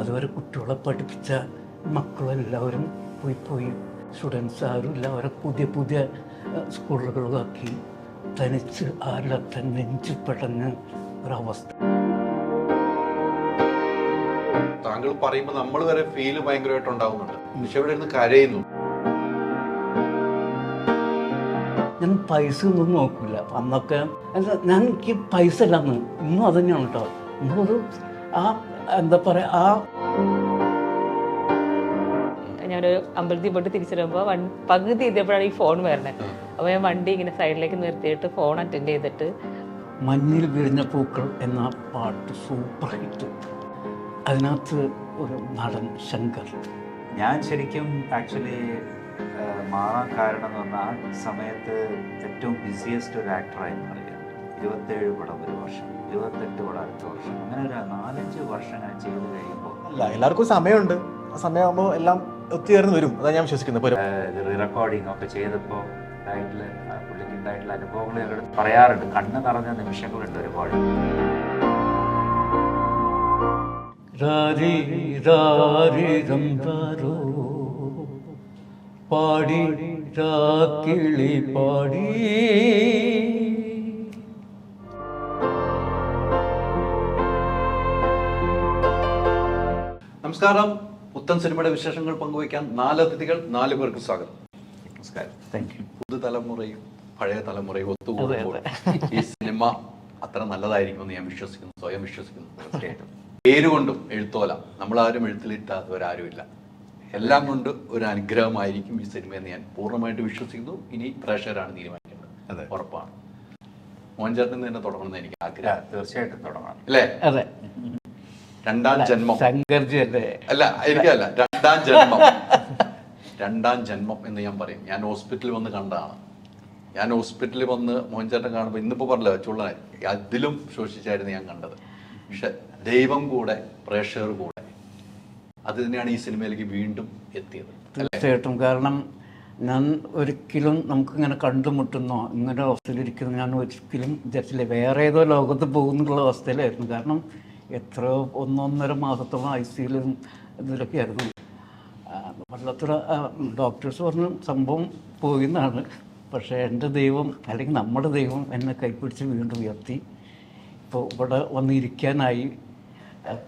അതുവരെ കുട്ടികളെ പഠിപ്പിച്ച മക്കളെല്ലാവരും പോയി പോയി സ്റ്റുഡൻസ് ആരും ഇല്ല. അവരെ പുതിയ പുതിയ സ്കൂളുകളാക്കി തനിച്ച് ആരുടെ നെഞ്ചു പെടഞ്ഞ ഒരവസ്ഥ. താങ്കൾ പറയുമ്പോൾ നമ്മൾ വരെ ഫീൽ ഭയങ്കരമായിട്ട് ഉണ്ടാകുന്നുണ്ട് പക്ഷെ ഇവിടെ ഇരുന്ന് കരയുന്നു. ഞാൻ പൈസ ഒന്നും നോക്കില്ല അന്നൊക്കെ ഞാൻ എനിക്ക് പൈസ ഇല്ലെന്ന് ഇന്നും അത് തന്നെയാണ് കേട്ടോ നമ്മളൊരു ആ എന്താ പറയുക ആ ഞാനൊരു അമ്പലത്തിൽ പോയിട്ട് തിരിച്ചു വരുമ്പോൾ വൺ പകുതി എത്തിയപ്പോഴാണ് ഈ ഫോൺ വരണത് അപ്പോൾ ഞാൻ വണ്ടി ഇങ്ങനെ സൈഡിലേക്ക് നിർത്തിയിട്ട് ഫോൺ അറ്റൻഡ് ചെയ്തിട്ട് മഞ്ഞിൽ വിരിഞ്ഞ പൂക്കൾ എന്ന പാട്ട് സൂപ്പർ ഹിറ്റ് അതിനകത്ത് ഒരു നടൻ ശങ്കർ. ഞാൻ ശരിക്കും ആക്ച്വലി മാറാൻ കാരണം എന്ന് പറഞ്ഞാൽ ആ സമയത്ത് ഏറ്റവും ബിസിയസ്റ്റ് ഒരു ആക്ടറായി മാറിയത്. ഇരുപത്തേഴ് പടം ഒരു വർഷം ഇരുപത്തെട്ട് പടം അടുത്ത വർഷം. അങ്ങനെ ഒരു നാലഞ്ച് വർഷം അങ്ങനെ ചെയ്ത് കഴിയുമ്പോൾ അല്ല എല്ലാവർക്കും സമയമുണ്ട്. ആ സമയമാകുമ്പോൾ എല്ലാം ഒത്തുചേർന്ന് വരും. അതാണ് ഞാൻ വിശ്വസിക്കുന്നത്. റെക്കോർഡിംഗ് ഒക്കെ ചെയ്തപ്പോൾ ഉണ്ടായിട്ടുള്ള പുള്ളിക്ക് ഉണ്ടായിട്ടുള്ള അനുഭവങ്ങൾ ഞങ്ങൾ പറയാറുണ്ട്. കണ്ണ് നിറഞ്ഞ നിമിഷങ്ങളുണ്ട് ഒരുപാട്. പാടി രാക്കിളി പാടി. നമസ്കാരം. പുത്തൻ സിനിമയുടെ വിശേഷങ്ങൾ പങ്കുവയ്ക്കാൻ നാല് അതിഥികൾ നാല് പേർക്ക് സ്വാഗതം. നമസ്കാരം. പുതുതലമുറയും പഴയ തലമുറയും ഒത്തുകൂടുമ്പോൾ ഈ സിനിമ അത്ര നല്ലതായിരിക്കുമെന്ന് ഞാൻ വിശ്വസിക്കുന്നു സ്വയം വിശ്വസിക്കുന്നു തീർച്ചയായിട്ടും. പേരുകൊണ്ടും എഴുത്തോല. നമ്മളാരും എഴുത്തിലിട്ടാത്തവരാരുമില്ല എല്ലാം കൊണ്ട് ഒരു അനുഗ്രഹമായിരിക്കും ഈ സിനിമ എന്ന് ഞാൻ പൂർണമായിട്ട് വിശ്വസിക്കുന്നു. ഇനി പ്രേക്ഷകരാണ് തീരുമാനിക്കേണ്ടത്. ഉറപ്പാണ്. മോഹൻചേട്ടൻ തന്നെ തുടങ്ങണമെന്ന് എനിക്ക് ആഗ്രഹം. തീർച്ചയായിട്ടും തുടങ്ങണം. അല്ലേ? അതെ. രണ്ടാം ജന്മം. ശങ്കർജി അല്ലേ അല്ല എനിക്കല്ല. രണ്ടാം ജന്മം. രണ്ടാം ജന്മം എന്ന് ഞാൻ പറയും. ഞാൻ ഹോസ്പിറ്റലിൽ വന്ന് കണ്ടതാണ്. ഞാൻ ഹോസ്പിറ്റലിൽ വന്ന് മോഹൻചേട്ടൻ കാണുമ്പോൾ ഇന്നിപ്പോ പറഞ്ഞില്ല ചുള്ളനായി അതിലും ശോഷിച്ചായിരുന്നു ഞാൻ കണ്ടത്. പക്ഷെ ദൈവം കൂടെ പ്രേക്ഷകർ കൂടെ അത് തന്നെയാണ് ഈ സിനിമയിലേക്ക് വീണ്ടും എത്തിയത്. തീർച്ചയായിട്ടും. കാരണം ഞാൻ ഒരിക്കലും നമുക്കിങ്ങനെ കണ്ടുമുട്ടുന്നോ ഇങ്ങനെ അവസ്ഥയിലിരിക്കുന്ന ഞാൻ ഒരിക്കലും വിചാരിച്ചില്ല. വേറെ ഏതോ ലോകത്ത് പോകുന്നുള്ള അവസ്ഥയിലായിരുന്നു. കാരണം എത്രയോ ഒന്നൊന്നര മാസത്തോളം ഐ സിയിലും ഇതിലൊക്കെ ആയിരുന്നു വല്ലാത്തൊരു ഡോക്ടേഴ്സ് പറഞ്ഞു സംഭവം പോയി എന്നാണ് പക്ഷേ എന്റെ ദൈവം അല്ലെങ്കിൽ നമ്മുടെ ദൈവം എന്നെ കൈപ്പിടിച്ച് വീണ്ടും ഉയർത്തി. ഇപ്പോൾ ഇവിടെ വന്നിരിക്കാനായി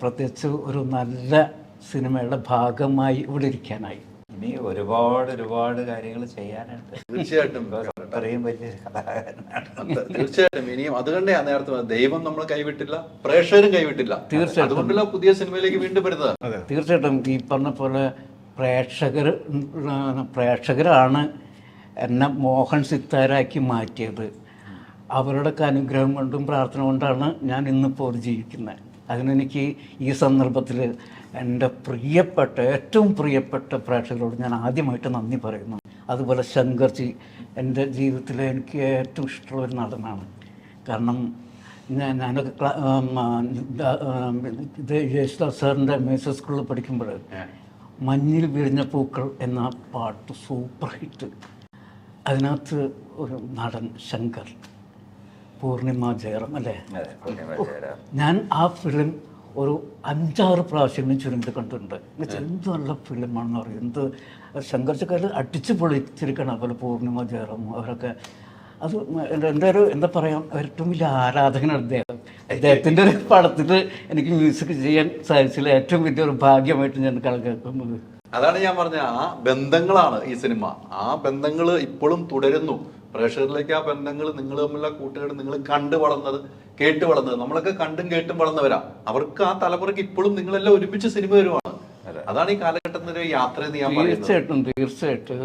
പ്രത്യേകിച്ച് ഒരു നല്ല സിനിമയുടെ ഭാഗമായി ഇവിടെ ഇരിക്കാനായി. ഇനി ഒരുപാട് ഒരുപാട് കാര്യങ്ങൾ ചെയ്യാനുണ്ട്. തീർച്ചയായിട്ടും. അത്രയും വലിയൊരു കലാകാരനാണ് തീർച്ചയായിട്ടും. ഇനിയും അതുകൊണ്ടേ നേരത്തെ ദൈവം നമ്മൾ കൈവിട്ടില്ല പ്രേക്ഷകരും കൈവിട്ടില്ല. തീർച്ചയായിട്ടും. അതുകൊണ്ടല്ല പുതിയ സിനിമയിലേക്ക് വീണ്ടും വരുന്നത് തീർച്ചയായിട്ടും ഈ പറഞ്ഞ പോലെ പ്രേക്ഷകർ പ്രേക്ഷകരാണ് എന്നെ മോഹൻ സിത്താരാക്കി മാറ്റിയത്. അവരുടെയൊക്കെ അനുഗ്രഹം കൊണ്ടും പ്രാർത്ഥന കൊണ്ടാണ് ഞാൻ ഇന്നിപ്പോൾ ജീവിക്കുന്നത്. അതിനെനിക്ക് ഈ സന്ദർഭത്തിൽ എന്റെ പ്രിയപ്പെട്ട ഏറ്റവും പ്രിയപ്പെട്ട പ്രേക്ഷകരോട് ഞാൻ ആദ്യമായിട്ട് നന്ദി പറയുന്നു. അതുപോലെ ശങ്കർജി എന്റെ ജീവിതത്തിലെ എനിക്ക് ഏറ്റവും ഇഷ്ടമുള്ള ഒരു നടനാണ്. കാരണം ഞാൻ ഞാനൊക്കെ ഇത് യേശുദാസ് സാറിന്റെ മ്യൂസിക് സ്കൂളിൽ പഠിക്കുമ്പോൾ മഞ്ഞിൽ വിരിഞ്ഞ പൂക്കൾ എന്ന പാട്ട് സൂപ്പർ ഹിറ്റ്. അതിനകത്ത് ഒരു നടൻ ശങ്കർ. പൂർണിമ ജയറാം അല്ലേ? ഞാൻ ആ ഫിലിം ഒരു അഞ്ചാറ് പ്രാവശ്യം ചുരുണ്ട് കണ്ടിട്ടുണ്ട്. എന്ത് നല്ല ഫിലിമാണെന്ന് പറയും എന്ത്? ശങ്കർ ചക്കാർ അടിച്ചു പൊളിച്ചിരിക്കണം അതുപോലെ പൂർണിമ ജയറാം അവരൊക്കെ. അത് എന്റെ എന്റെ ഒരു എന്താ പറയുക ഏറ്റവും വലിയ ആരാധകനാണ് അദ്ദേഹം. അദ്ദേഹത്തിന്റെ ഒരു പടത്തിൽ എനിക്ക് മ്യൂസിക് ചെയ്യാൻ സാധിച്ചില്ല. ഏറ്റവും വലിയൊരു ഭാഗ്യമായിട്ട് ഞാൻ കണക്കാക്കുന്നത് അതാണ് ഞാൻ പറഞ്ഞ ആ ബന്ധങ്ങളാണ് ഈ സിനിമ ആ ബന്ധങ്ങൾ ഇപ്പോഴും തുടരുന്നു. പ്രേക്ഷകരിലേക്ക് ആ ബന്ധങ്ങൾ നിങ്ങൾ തമ്മിലുള്ള കൂട്ടുകാർ നിങ്ങൾ കണ്ടു വളർന്നത് കേട്ട് വളർന്നത്. നമ്മളൊക്കെ കണ്ടും കേട്ടും വളർന്നവരാ. അവർക്ക് ആ തലമുറയ്ക്ക് ഇപ്പോഴും നിങ്ങളെല്ലാം ഒരുമിച്ച് സിനിമ വരുവാണ്. അതാണ് ഈ കാലഘട്ടത്തിന്റെ ഒരു യാത്ര എന്ന് ഞാൻ പറയുന്നത്. തീർച്ചയായിട്ടും തീർച്ചയായിട്ടും.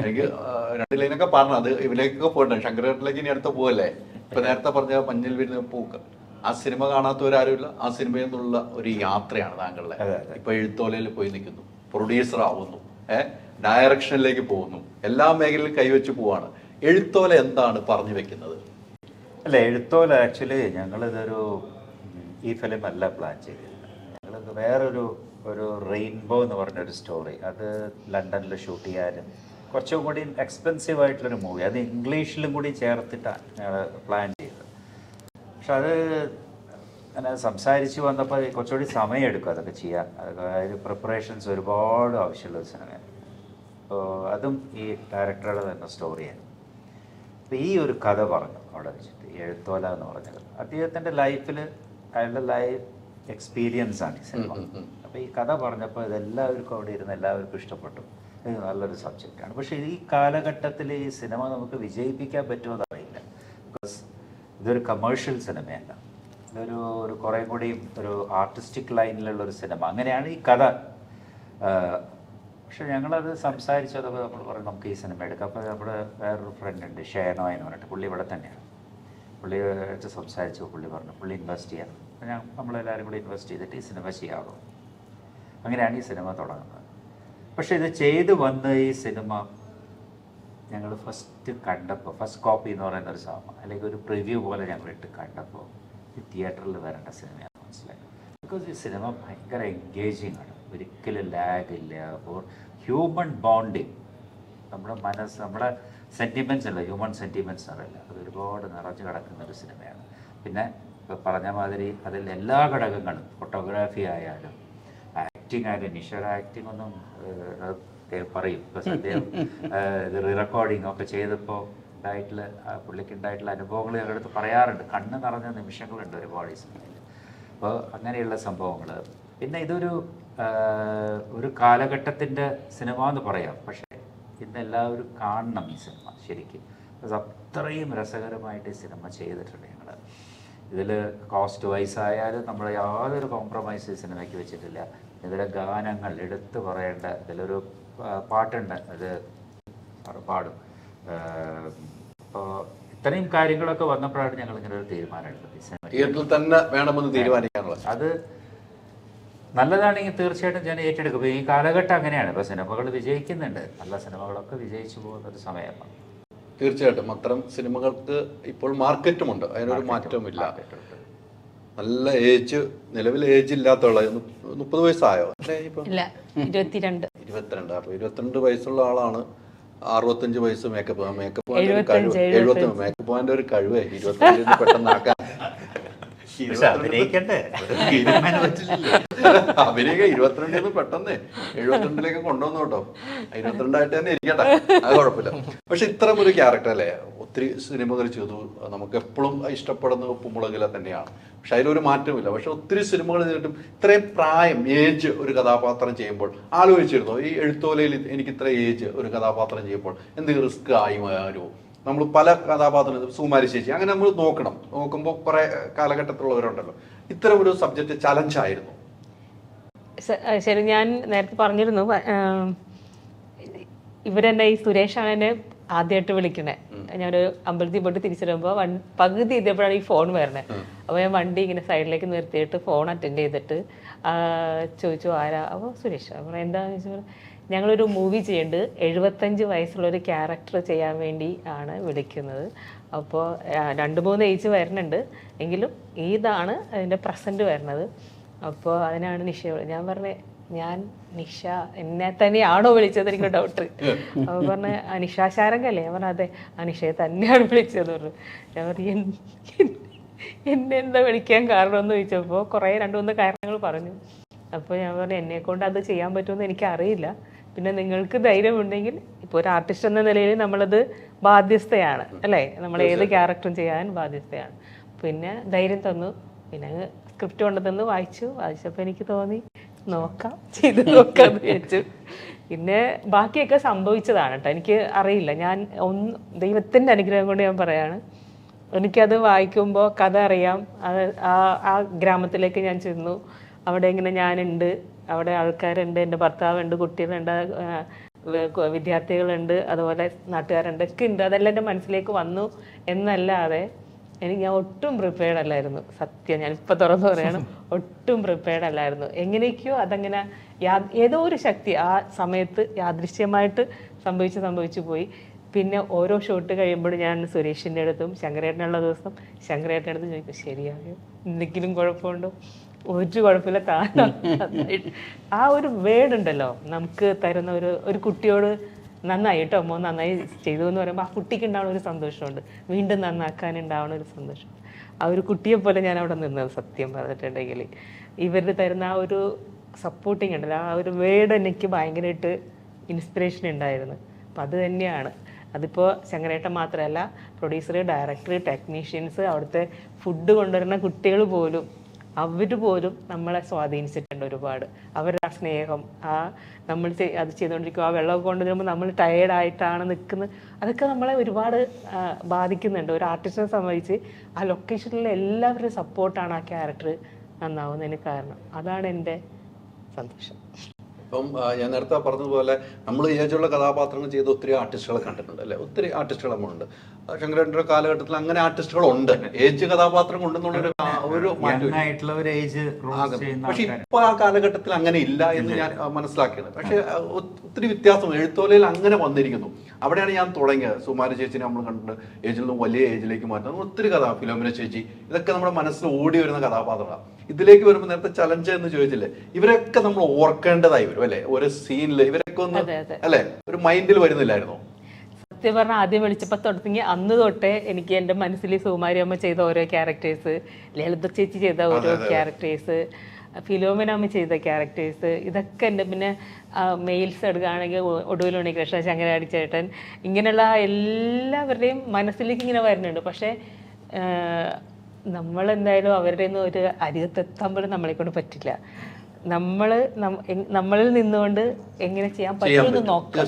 എനിക്ക് ആ, രണ്ട് ലൈനൊക്കെ പറഞ്ഞു അത് ഇവലേക്കൊക്കെ പോയിട്ടുണ്ട് ശങ്കരേട്ടിലേക്ക് ഇനി അടുത്ത് പോവല്ലേ? ഇപ്പൊ നേരത്തെ പറഞ്ഞ മഞ്ഞിൽ വരുന്ന പൂക്കൾ. ആ സിനിമ കാണാത്തവരാരുമില്ല ആ സിനിമയിൽ നിന്നുള്ള ഒരു യാത്രയാണ് താങ്കളുടെ. ഇപ്പൊ എഴുത്തോലയിൽ പോയി നിൽക്കുന്നു. പ്രൊഡ്യൂസർ ആവുന്നു ഏഹ് ഡയറക്ഷനിലേക്ക് പോകുന്നു. എല്ലാ മേഖലയിലും കൈവച്ച് പോവാണ്. എഴുത്തോല എന്താണ് പറഞ്ഞു വെക്കുന്നത്? അല്ല എഴുത്തോല ആക്ച്വലി ഞങ്ങളിതൊരു ഈ ഫിലിം അല്ല പ്ലാൻ ചെയ്തിരുന്നത്. ഞങ്ങളിത് വേറൊരു ഒരു റെയിൻബോ എന്ന് പറഞ്ഞൊരു സ്റ്റോറി അത് ലണ്ടനിൽ ഷൂട്ട് ചെയ്യാനും കുറച്ചും കൂടി എക്സ്പെൻസീവ് ആയിട്ടുള്ളൊരു മൂവി അത് ഇംഗ്ലീഷിലും കൂടി ചേർത്തിട്ടാണ് ഞങ്ങൾ പ്ലാൻ ചെയ്തത്. പക്ഷെ അത് അങ്ങനെ സംസാരിച്ച് വന്നപ്പോൾ കുറച്ചുകൂടി സമയമെടുക്കും അതൊക്കെ ചെയ്യാൻ. അതായത് പ്രിപ്പറേഷൻസ് ഒരുപാട് ആവശ്യമുള്ള സിനിമയാണ് അപ്പോൾ അതും ഈ ഡയറക്ടറുടെ തന്നെ സ്റ്റോറിയാണ് അപ്പോൾ ഈ ഒരു കഥ പറഞ്ഞു അവിടെ വെച്ചിട്ട് എഴുത്തോല എന്ന് പറഞ്ഞത് അദ്ദേഹത്തിന്റെ ലൈഫിൽ അയാളുടെ ലൈഫ് എക്സ്പീരിയൻസ് ആണ് ഈ സിനിമ. അപ്പോൾ ഈ കഥ പറഞ്ഞപ്പോൾ ഇതെല്ലാവർക്കും അവിടെ ഇരുന്ന് എല്ലാവർക്കും ഇഷ്ടപ്പെട്ടു. ഇത് നല്ലൊരു സബ്ജക്റ്റാണ് പക്ഷേ ഈ കാലഘട്ടത്തിൽ ഈ സിനിമ നമുക്ക് വിജയിപ്പിക്കാൻ പറ്റുമോ അറിയില്ല. ബിക്കോസ് ഇതൊരു കമേഴ്ഷ്യൽ സിനിമയല്ല. ഇതൊരു ഒരു കുറേ കൂടി ഒരു ആർട്ടിസ്റ്റിക് ലൈനിലുള്ള ഒരു സിനിമ. അങ്ങനെയാണ് ഈ കഥ പക്ഷെ ഞങ്ങളത് സംസാരിച്ചപ്പോൾ നമ്മൾ പറഞ്ഞു നമുക്ക് ഈ സിനിമ എടുക്കാം. അപ്പോൾ നമ്മുടെ വേറൊരു ഫ്രണ്ട് ഉണ്ട് ഷേനോ എന്ന് പറഞ്ഞിട്ട്. പുള്ളി ഇവിടെ തന്നെയാണ്. പുള്ളി ആയിട്ട് സംസാരിച്ചു പുള്ളി പറഞ്ഞു പുള്ളി ഇൻവെസ്റ്റ് ചെയ്യാം അപ്പോൾ ഞാൻ നമ്മളെല്ലാവരും കൂടി ഇൻവെസ്റ്റ് ചെയ്തിട്ട് ഈ സിനിമ ചെയ്യാമോ അങ്ങനെയാണ് ഈ സിനിമ തുടങ്ങുന്നത്. പക്ഷെ ഇത് ചെയ്തു വന്ന ഈ സിനിമ ഞങ്ങൾ ഫസ്റ്റ് കണ്ടപ്പോൾ ഫസ്റ്റ് കോപ്പി എന്ന് പറയുന്ന ഒരു സാധനം അല്ലെങ്കിൽ ഒരു പ്രിവ്യൂ പോലെ ഞങ്ങൾ ഇട്ട് കണ്ടപ്പോൾ ഈ തിയേറ്ററിൽ വരേണ്ട സിനിമയാണ് മനസ്സിലായി ബിക്കോസ് ഈ സിനിമ ഭയങ്കര എൻഗേജിങ് ആണ്. ഒരിക്കലും ലാഗ് ഇല്ല. ഹ്യൂമൻ ബോണ്ടിങ് നമ്മുടെ മനസ്സ് നമ്മുടെ സെന്റിമെന്റ്സ് അല്ല ഹ്യൂമൻ സെന്റിമെന്റ്സ് അറിയില്ല. അത് ഒരുപാട് നിറഞ്ഞു കിടക്കുന്ന ഒരു സിനിമയാണ്. പിന്നെ ഇപ്പോൾ പറഞ്ഞ മാതിരി അതിൽ എല്ലാ ഘടകങ്ങളും ഫോട്ടോഗ്രാഫി ആയാലും ആക്ടിങ് ആയാലും നിഷയുടെ ആക്ടിങ് ഒന്നും പറയും. ഇപ്പോൾ ഏഹ്, ഇത് റെക്കോർഡിംഗ് ഒക്കെ ചെയ്തപ്പോൾ ഉണ്ടായിട്ടുള്ള പുള്ളിക്കുണ്ടായിട്ടുള്ള അനുഭവങ്ങൾ ഞങ്ങളുടെ അടുത്ത് പറയാറുണ്ട്. കണ്ണ് നിറഞ്ഞ നിമിഷങ്ങളുണ്ട് ഒരുപാട് സിനിമയിൽ. അപ്പോൾ അങ്ങനെയുള്ള സംഭവങ്ങൾ പിന്നെ ഇതൊരു ഒരു കാലഘട്ടത്തിന്റെ സിനിമ എന്ന് പറയാം. പക്ഷേ ഇന്ന് എല്ലാവരും കാണണം ഈ സിനിമ ശരിക്കും. അത് അത്രയും രസകരമായിട്ട് ഈ സിനിമ ചെയ്തിട്ടുണ്ട് ഞങ്ങൾ ഇതിൽ കോസ്റ്റ് വൈസ് ആയാലും നമ്മൾ യാതൊരു കോംപ്രമൈസ് ഈ സിനിമയ്ക്ക് വെച്ചിട്ടില്ല. ഇതിലെ ഗാനങ്ങൾ എടുത്തു പറയേണ്ട ഇതിലൊരു പാട്ടുണ്ട്. അത് പാടും അപ്പോൾ ഇത്രയും കാര്യങ്ങളൊക്കെ വന്നപ്പോഴാണ് ഞങ്ങൾ ഇങ്ങനെ ഒരു തീരുമാനം എടുത്തത് ഈ സിനിമ തിയേറ്ററിൽ തന്നെ വേണമെന്ന് തീരുമാനിക്കാനുള്ളത്. അത് നല്ലതാണെങ്കിൽ തീർച്ചയായിട്ടും ഞാൻ ഏറ്റെടുക്കും. ഈ കാലഘട്ടം അങ്ങനെയാണ്. ഇപ്പോൾ സിനിമകൾ വിജയിക്കുന്നുണ്ട്. നല്ല സിനിമകളൊക്കെ വിജയിച്ചു പോകുന്ന ഒരു സമയമാണ്. തീർച്ചയായിട്ടും. അത്തരം സിനിമകൾക്ക് ഇപ്പോൾ മാർക്കറ്റുമുണ്ട്. അതിനൊരു മാറ്റവുമില്ല. നല്ല ഏജ് നിലവിൽ ഏജ് ഇല്ലാത്തുള്ള മുപ്പത് വയസ്സായോ? ഇരുപത്തിരണ്ട്. ഇരുപത്തിരണ്ട്. അപ്പൊ ഇരുപത്തിരണ്ട് വയസ്സുള്ള ആളാണ്. അറുപത്തഞ്ച് വയസ്സ് മേക്കപ്പ് മേക്കപ്പ് എഴുപത്തി മേക്കപ്പ് ഒരു കഴിവേ. ഇരുപത്തഞ്ചിന് പെട്ടെന്ന് ആക്കാൻ പക്ഷെ അഭിനയിക്കണ്ടേ? തീരുമാനം പറ്റില്ലല്ലോ. അഭിനയിക്ക ഇരുപത്തിരണ്ടിന്ന് പെട്ടെന്ന് എഴുപത്തിരണ്ടിലേക്ക് കൊണ്ടുവന്നു കേട്ടോ. ഇരുപത്തിരണ്ടായിട്ട് തന്നെ ഇരിക്കട്ടെ. അത് കുഴപ്പമില്ല. പക്ഷെ ഇത്തരം ഒരു ക്യാരക്ടർ അല്ലേ ഒത്തിരി സിനിമകൾ ചെയ്തു. നമുക്ക് എപ്പോഴും ഇഷ്ടപ്പെടുന്ന പുമ്പുളകില തന്നെയാണ്. പക്ഷെ അതിലൊരു മാറ്റമില്ല പക്ഷെ ഒത്തിരി സിനിമകൾ ചെയ്തിട്ടും ഇത്രയും പ്രായം ഏജ് ഒരു കഥാപാത്രം ചെയ്യുമ്പോൾ ആലോചിച്ചിരുന്നോ? ഈ എഴുത്തോലയിൽ എനിക്ക് ഇത്ര ഏജ് ഒരു കഥാപാത്രം ചെയ്യുമ്പോൾ എന്ത് റിസ്ക് ആയി വരുമോ നമ്മൾ പല കഥാപാത്രം സുകുമാരി ചേച്ചി അങ്ങനെ നമ്മൾ നോക്കണം. നോക്കുമ്പോൾ കുറെ കാലഘട്ടത്തിലുള്ളവരുണ്ടല്ലോ. ഇത്തരം ഒരു സബ്ജക്റ്റ് ചലഞ്ച് ആയിരുന്നു ശരി ഞാൻ നേരത്തെ പറഞ്ഞിരുന്നു ഇവരെന്നെ ഈ സുരേഷാണ് എന്നെ ആദ്യമായിട്ട് വിളിക്കണേ ഞാനൊരു അമ്പലത്തിൽ പോയിട്ട് തിരിച്ചു വരുമ്പോൾ വൺ പകുതി എത്തിയപ്പോഴാണ് ഈ ഫോൺ വരണേ. അപ്പോൾ ഞാൻ വണ്ടി ഇങ്ങനെ സൈഡിലേക്ക് നിർത്തിയിട്ട് ഫോൺ അറ്റൻഡ് ചെയ്തിട്ട് ചോദിച്ചു ആരാ? അപ്പോൾ സുരേഷ്. അപ്പോൾ എന്താണെന്ന് വെച്ചാൽ ഞങ്ങളൊരു മൂവി ചെയ്യുന്നുണ്ട് എഴുപത്തഞ്ച് വയസ്സുള്ള ഒരു ക്യാരക്ടർ ചെയ്യാൻ വേണ്ടി ആണ് വിളിക്കുന്നത്. അപ്പോൾ രണ്ട് മൂന്ന് ഏജ് വരുന്നുണ്ട്. എങ്കിലും ഇതാണ് അതിന്റെ പ്രസന്റ് വരുന്നത്. അപ്പോൾ അതിനാണ് നിഷ ഞാൻ പറഞ്ഞ ഞാൻ നിഷ എന്നെ തന്നെയാണോ വിളിച്ചത് എനിക്ക് ഡൗട്ട് അപ്പോൾ പറഞ്ഞ നിഷ ശാരംഗല്ലേ ഞാൻ പറഞ്ഞത് അതെ ആ നിഷയെ തന്നെയാണ് വിളിച്ചത്. ഞാൻ പറഞ്ഞു എന്നെ എന്താ വിളിക്കാൻ കാരണമെന്ന് ചോദിച്ചപ്പോൾ കുറേ രണ്ട് മൂന്ന് കാരണങ്ങൾ പറഞ്ഞു. അപ്പോൾ ഞാൻ പറഞ്ഞു എന്നെ കൊണ്ട് അത് ചെയ്യാൻ പറ്റുമെന്ന് എനിക്ക് അറിയില്ല പിന്നെ നിങ്ങൾക്ക് ധൈര്യമുണ്ടെങ്കിൽ ഇപ്പോൾ ഒരു ആർട്ടിസ്റ്റ് എന്ന നിലയിൽ നമ്മളത് ബാധ്യസ്ഥയാണ് അല്ലേ? നമ്മൾ ഏത് ക്യാരക്ടറും ചെയ്യാൻ ബാധ്യസ്ഥയാണ്. പിന്നെ ധൈര്യം തന്നു. പിന്നെ സ്ക്രിപ്റ്റ് കൊണ്ട് തന്നു വായിച്ചു. വായിച്ചപ്പോൾ എനിക്ക് തോന്നി നോക്കാം ചെയ്ത് നോക്കാന്ന് വിചാരിച്ചു. പിന്നെ ബാക്കിയൊക്കെ സംഭവിച്ചതാണ് കേട്ടോ. എനിക്ക് അറിയില്ല. ഞാൻ ഒന്ന് ദൈവത്തിന്റെ അനുഗ്രഹം കൊണ്ട് ഞാൻ പറയാണ്. എനിക്കത് വായിക്കുമ്പോൾ കഥ അറിയാം. അത് ആ ആ ഗ്രാമത്തിലേക്ക് ഞാൻ ചെന്നു. അവിടെ ഇങ്ങനെ ഞാനുണ്ട്. അവിടെ ആൾക്കാരുണ്ട് എന്റെ ഭർത്താവുണ്ട് കുട്ടികളുണ്ട് വിദ്യാർത്ഥികളുണ്ട് അതുപോലെ നാട്ടുകാരുണ്ട് ഒക്കെ ഉണ്ട്. അതെല്ലാം എന്റെ മനസ്സിലേക്ക് വന്നു എന്നല്ലാതെ എനിക്ക് ഞാൻ ഒട്ടും പ്രിപ്പയർഡ് അല്ലായിരുന്നു. സത്യം ഞാൻ ഇപ്പം തുറന്നു പറയണം ഒട്ടും പ്രിപ്പയർഡ് അല്ലായിരുന്നു. എങ്ങനെയൊക്കെയോ അതങ്ങനെ യാ ഏതോ ഒരു ശക്തി ആ സമയത്ത് യാദൃശ്യമായിട്ട് സംഭവിച്ച് സംഭവിച്ചു പോയി. പിന്നെ ഓരോ ഷോട്ട് കഴിയുമ്പോഴും ഞാൻ സുരേഷിന്റെ അടുത്തും ശങ്കരേട്ടനുള്ള ദിവസം ശങ്കരേട്ടന്റെ അടുത്തും ചോദിക്കും ശരിയായോ? എന്തെങ്കിലും കുഴപ്പമുണ്ടോ? ഒരു കുഴപ്പമില്ല താൻ ആ ഒരു വേർഡ് ഉണ്ടല്ലോ നമുക്ക് തരുന്ന ഒരു ഒരു കുട്ടിയോട് നന്നായി കേട്ടോ അമ്മ നന്നായി ചെയ്തു എന്ന് പറയുമ്പോൾ ആ കുട്ടിക്ക് ഉണ്ടാവുന്ന ഒരു സന്തോഷമുണ്ട്. വീണ്ടും നന്നാക്കാൻ ഉണ്ടാവുന്ന ഒരു സന്തോഷം. ആ ഒരു കുട്ടിയെ പോലെ ഞാൻ അവിടെ നിന്നത് സത്യം പറഞ്ഞിട്ടുണ്ടെങ്കിൽ ഇവർ തരുന്ന ആ ഒരു സപ്പോർട്ടിങ് ഉണ്ടല്ലോ ആ ഒരു വേർഡ് എനിക്ക് ഭയങ്കരമായിട്ട് ഇൻസ്പിറേഷൻ ഉണ്ടായിരുന്നു. അപ്പം അത് തന്നെയാണ്. അതിപ്പോൾ ശങ്കരേട്ടൻ മാത്രമല്ല പ്രൊഡ്യൂസർ ഡയറക്ടർ ടെക്നീഷ്യൻസ് അവിടുത്തെ ഫുഡ് കൊണ്ടുവരുന്ന കുട്ടികൾ പോലും അവർ പോലും നമ്മളെ സ്വാധീനിച്ചിട്ടുണ്ട് ഒരുപാട്. അവരുടെ ആ സ്നേഹം ആ നമ്മൾ അത് ചെയ്തുകൊണ്ടിരിക്കും ആ വെള്ളമൊക്കെ കൊണ്ടുവരുമ്പോൾ നമ്മൾ ടയേർഡായിട്ടാണ് നിൽക്കുന്നത് അതൊക്കെ നമ്മളെ ഒരുപാട് ബാധിക്കുന്നുണ്ട്. ഒരു ആർട്ടിസ്റ്റിനെ സംബന്ധിച്ച് ആ ലൊക്കേഷനിലെ എല്ലാവരുടെയും സപ്പോർട്ടാണ് ആ ക്യാരക്ടർ നന്നാവുന്നതിന് കാരണം. അതാണ് എന്റെ സന്തോഷം. ഇപ്പം ഞാൻ നേരത്തെ പറഞ്ഞതുപോലെ നമ്മൾ ഏജുള്ള കഥാപാത്രങ്ങൾ ചെയ്ത ഒത്തിരി ആർട്ടിസ്റ്റുകളെ കണ്ടിട്ടുണ്ട് അല്ലേ? ഒത്തിരി ആർട്ടിസ്റ്റുകൾ നമ്മളുണ്ട്. ശങ്കരേട്ടന്റെ കാലഘട്ടത്തിൽ അങ്ങനെ ആർട്ടിസ്റ്റുകളുണ്ട്. ഏജ് കഥാപാത്രം കൊണ്ടെന്നുള്ളൊരു ഒരു മാറ്റം യങ് ഒരു ഏജ് പക്ഷെ ഇപ്പൊ ആ കാലഘട്ടത്തിൽ അങ്ങനെ ഇല്ല എന്ന് ഞാൻ മനസ്സിലാക്കിയത്. പക്ഷെ ഒത്തിരി വ്യത്യാസം. എഴുത്തോലയിൽ അങ്ങനെ വന്നിരിക്കുന്നു. അവിടെയാണ് ഞാൻ തുടങ്ങിയത്. സുമാര ചേച്ചിനെ നമ്മൾ കണ്ടിട്ട് ഏജിൽ നിന്ന് വലിയ ഏജിലേക്ക് മാറ്റുന്നത്. ഒത്തിരി കഥ ഫിലോമിന ചേച്ചി. ഇതൊക്കെ നമ്മുടെ മനസ്സിൽ ഓടി വരുന്ന കഥാപാത്രങ്ങളാണ്. ഇതിലേക്ക് വരുമ്പോൾ നേരത്തെ ചലഞ്ച് എന്ന് ചോദിച്ചില്ലേ? ഇവരൊക്കെ നമ്മൾ ഓർക്കേണ്ടതായി വരും അല്ലെ? ഒരു സീനിൽ ഇവരൊക്കെ ഒന്ന്. അല്ലെ? ഒരു മൈൻഡിൽ വരുന്നില്ലായിരുന്നോ. സത്യം പറഞ്ഞാൽ ആദ്യം വിളിച്ചപ്പോൾ തുടങ്ങി അന്ന് തൊട്ടേ എനിക്ക് എന്റെ മനസ്സിൽ സുകുമാരിയമ്മ ചെയ്ത ഓരോ ക്യാരക്ടേഴ്സ് ലളിത ചേച്ചി ചെയ്ത ഓരോ ക്യാരക്ടേഴ്സ് ഫിലോമിന അമ്മ ചെയ്ത ക്യാരക്ടേഴ്സ്. ഇതൊക്കെ എന്റെ പിന്നെ മെയിൽസ് എടുക്കുകയാണെങ്കിൽ ഒ- കൃഷ്ണ ശങ്കരാടി ചേട്ടൻ ഇങ്ങനെയുള്ള എല്ലാവരുടെയും മനസ്സിലേക്ക് ഇങ്ങനെ വരുന്നുണ്ട്. പക്ഷേ നമ്മൾ എന്തായാലും അവരുടെ ഒന്നും ഒരു അരികത്തെത്താൻ പോലും നമ്മളെ കൊണ്ട് പറ്റില്ല. നമ്മൾ നമ്മളിൽ നിന്നുകൊണ്ട് എങ്ങനെ ചെയ്യാൻ പറ്റുമെന്ന് നോക്കുക.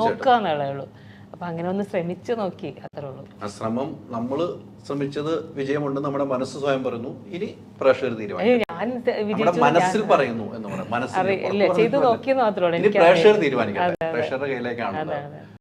നോക്കുക എന്നുള്ളതേ ഉള്ളൂ. അപ്പൊ അങ്ങനെ ഒന്ന് ശ്രമിച്ചു നോക്കി അത്രേ ഉള്ളൂ ആ ശ്രമം നമ്മൾ ശ്രമിച്ചത് വിജയമുണ്ട് നമ്മുടെ മനസ്സ് സ്വയം പറയുന്നു ഇനി പ്രേക്ഷകർ തീരുമാനിക്കും ഞാൻ ത- നമ്മുടെ വിജയിച്ചു മനസ്സിൽ പറയുന്നു എന്ന് പറയാം മനസ്സിൽ ഇല്ല, പുറത്ത് ചെയ്ത് പറഞ്ഞിട്ട് നോക്കിയെന്ന് മാത്രമേ ഉള്ളൂ. ഇനി എനിക്ക് പ്രേക്ഷകർ. തീരുമാനിക്കട്ടെ. പ്രേക്ഷകരുടെ കയ്യിലേക്കാണ് അതെ, അതെ.